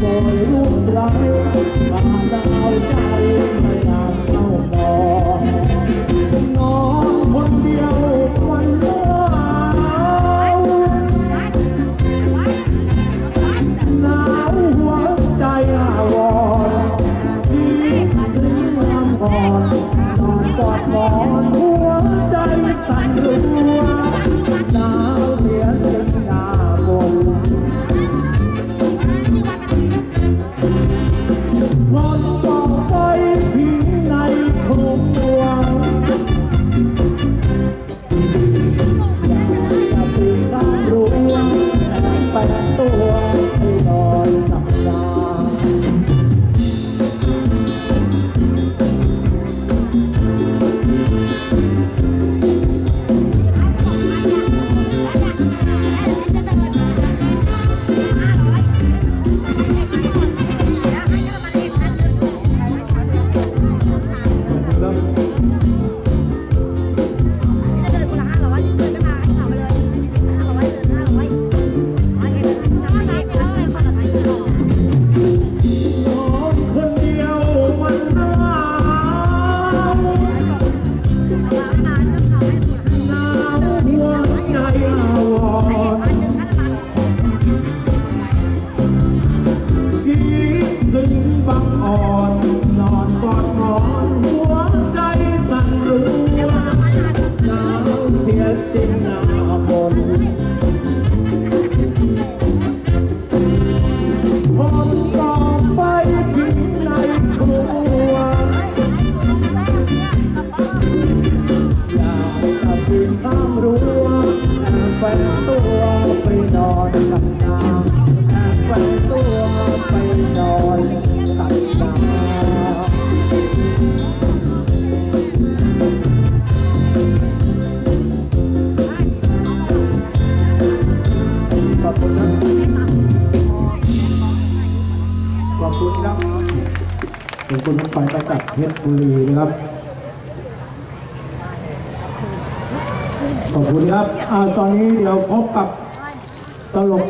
por otra vez. siente el amor ขอบคุณทุกฝ่ายประจักษ์เพชรบุรีนะครับขอบคุณครับอ่าตอนนี้เดี๋ยวพบกับตลก